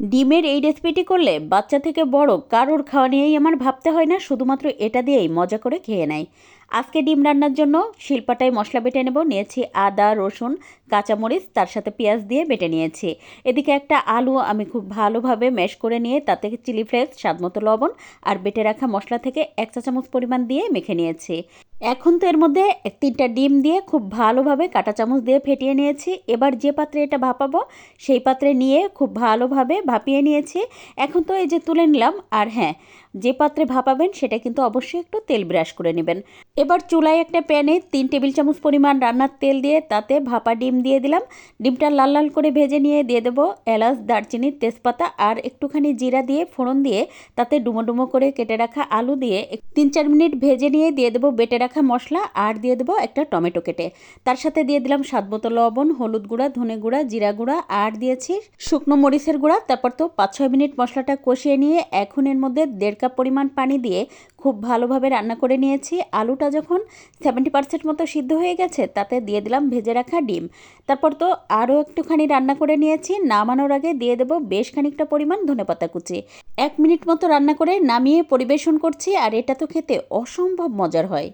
ডিমের এই রেসিপিটি করলে বাচ্চা থেকে বড় কারোর খাওয়া নিয়েই আমার ভাবতে হয় না, শুধুমাত্র এটা দিয়েই মজা করে খেয়ে নেয়। আজকে ডিম রান্নার জন্য শিলপাটায় মশলা বেটে নেব, নিয়েছি আদা, রসুন, কাঁচামরিচ, তার সাথে পেঁয়াজ দিয়ে বেটে নিয়েছি। এদিকে একটা আলু আমি খুব ভালোভাবে ম্যাশ করে নিয়ে তাতে চিলি ফ্লেক্স, স্বাদমতো লবণ আর বেটে রাখা মশলা থেকে এক চা চামচ পরিমাণ দিয়ে মেখে নিয়েছি। এখন তো এর মধ্যে তিনটা ডিম দিয়ে খুব ভালোভাবে কাঁটা চামচ দিয়ে ফেটিয়ে নিয়েছি। এবার যে পাত্রে এটা ভাপাবো, সেই পাত্রে নিয়ে খুব ভালোভাবে ভাপিয়ে নিয়েছি। এখন তো এই যে তুলে নিলাম, আর হ্যাঁ যে পাত্রে ভাপাবেন সেটা কিন্তু অবশ্যই একটু তেল ব্রাশ করে নেবেন। এবার চুলায় একটা প্যানে তিন টেবিল চামচ পরিমাণ রান্নার তেল দিয়ে তাতে ভাপা ডিম দিয়ে দিলাম। ডিমটা লাল লাল করে ভেজে নিয়ে দিয়ে দেবো এলাচ, দারচিনি, তেজপাতা আর একটুখানি জিরা দিয়ে ফোড়ন দিয়ে তাতে ডুমো ডুমো করে কেটে রাখা আলু দিয়ে তিন চার মিনিট ভেজে নিয়ে দিয়ে দেবো বেটে রাখা মশলা আর দিয়ে দেবো একটা টমেটো কেটে। তার সাথে দিয়ে দিলাম স্বাদ মতো লবণ, হলুদ গুঁড়া, ধনে গুঁড়া, জিরা গুঁড়া আর দিয়েছি শুকনো মরিচের গুঁড়া। তারপর তো পাঁচ ছয় মিনিট মশলাটা কষিয়ে নিয়ে এখন এর মধ্যে দেড় কাপ পরিমাণ পানি দিয়ে খুব ভালোভাবে রান্না করে নিয়েছি। আলুটা যখন সেভেন্টি পার্সেন্ট মতো সিদ্ধ হয়ে গেছে, তাতে দিয়ে দিলাম ভেজে রাখা ডিম। তারপর তো আরও একটুখানি রান্না করে নিয়েছি। নামানোর আগে দিয়ে দেবো বেশ খানিকটা পরিমাণ ধনেপাতা কুচি। এক মিনিট মতো রান্না করে নামিয়ে পরিবেশন করছি, আর এটা তো খেতে অসম্ভব মজার হয়।